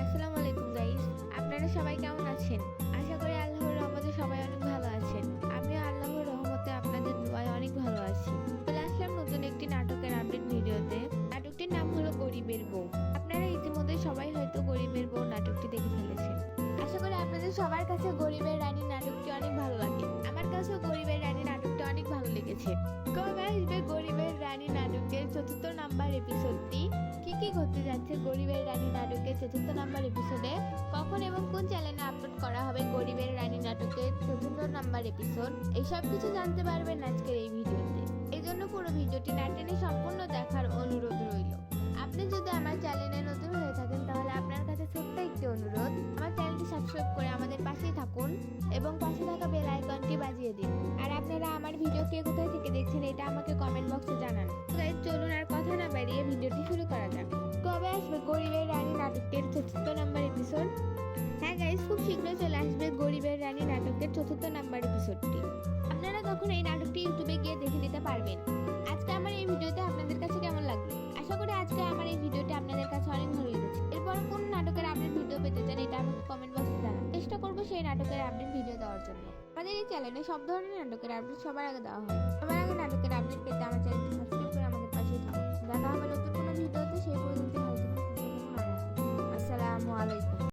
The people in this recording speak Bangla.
আসসালামু আলাইকুম গাইস, আপনারা সবাই কেমন আছেন? আশা করি আল্লাহর রহমতে সবাই অনেক ভালো আছেন। আমিও আল্লাহর রহমতে আপনাদের দোয়ায় অনেক ভালো আছি। চলে আসলাম নতুন একটি নাটকের আপডেট ভিডিওতে। নাটকটির নাম হলো গরিবের বউ। আপনারা ইতিমধ্যে সবাই হয়তো গরিবের বউ নাটকটি দেখে ফেলেছেন। আশা করি আপনাদের সবার কাছে গরিবের রানী নাটকটি অনেক ভালো লাগে। আমার কাছেও গরিবের রানী নাটকটি অনেক ভালো লেগেছে। কবে আসবে চতুর্থ নাম্বার এপিসোডটি কি কি ঘটতে যাচ্ছে গরিবের রানী নাটকের চতুর্থ নাম্বার এপিসোডে কখন এবং কোন চ্যানেলে আপলোড করা হবে গরিবের রানী নাটকের চতুর্থ নাম্বার এপিসোড এইসব কিছু জানতে পারবেন আজকের এই ভিডিওতে। এই জন্য পুরো ভিডিওটি না টেনে সম্পূর্ণ দেখার অনুরোধ রইল। আপনি যদি আমার চ্যানেলে নতুন হয়ে থাকেন, তাহলে আপনার কাছে ছোট্ট একটি অনুরোধ, আমার চ্যানেলটি সাবস্ক্রাইব করে আমাদের পাশেই থাকুন এবং পাশে থাকা বেল আইকনটি বাজিয়ে দিন। আর আপনারা আমার ভিডিও কে কোথায় থেকে দেখছেন, এটা আমাকে শীঘ্রই চলে আসবে গরিবের রানী নাটকের চতুর্থ নাম্বার এপিসোডটি আপনারা তখন এই নাটকটি ইউটিউবে গিয়ে দেখে নিতে পারবেন। আজকে আমার এই ভিডিওতে আপনাদের কাছে কেমন লাগল? আশা করি আজকে আমার এই ভিডিওটি আপনাদের কাছে অনেক ভালো লেগেছে। এরপর কোন নাটকের আপডেট ভিডিও পেতে চান এটা আমাকে কমেন্ট বক্সে জানান। চেষ্টা করব সেই নাটকের আপডেট ভিডিও দেওয়ার জন্য। আমাদের এই চ্যানেলে সব ধরনের নাটকের আপডেট সবার আগে দেওয়া হয়। সবার